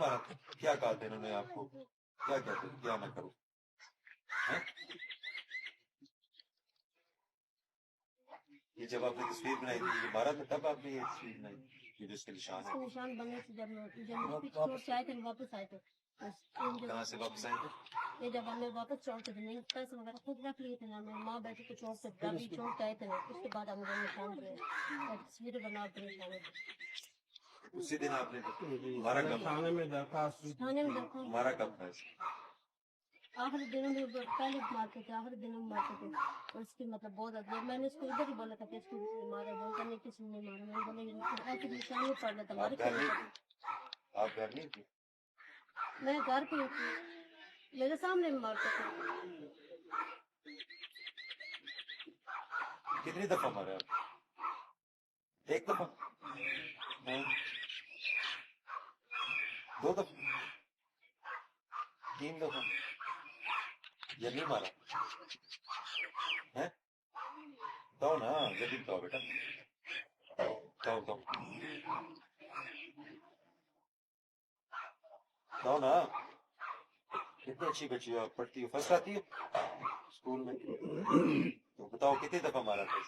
क्या कहा था इन्होंने आपको? क्या कहते क्या ना करो। हैं? ये जब आपने तस्वीर बनाई थी ये मारा था तब आपने ये तस्वीर बनाई ये जो इसके निशान है। निशान बने थे जब मैं पिच छोड़ से आए थे वापस आए थे। कहाँ से वापस आए थे? ये जब हमें वापस छोड़ के नहीं पैसे वगैरह खुद रख लिए थे ना मेरी माँ बैठी को छोड़ से अभी छोड़ के आए थे उसके बाद हम लोग निशान तस्वीरें बना के निशान उसी दिन आपने मारा कब? थाने में दरखास्त दी थाने में देखो मारा कब था? आखिरी दिनों में पहले मारते थे आखिरी दिनों में मारते थे। और उसकी मतलब बहुत अदब मैंने इसको इधर ही बोला था कि इसको मारा बोलता नहीं किसी ने मारा। मैंने बोला ये ऐसे निशान नहीं पड़ रहा था मारे आप घर नहीं थे। मैं घर पे थी। मेरे सामने में मारते थे। कितनी दफ़ा मारा आप? एक दफ़ा? हाँ। दो दफ़ा तीन दफ़ा ये नहीं मारा है तो ना जल्दी बताओ बेटा बताओ बताओ बताओ ना कितनी अच्छी बच्ची हो पढ़ती हो? फ़र्स्ट आती हो? स्कूल में? तो बताओ, कितनी दफ़ा मारा था?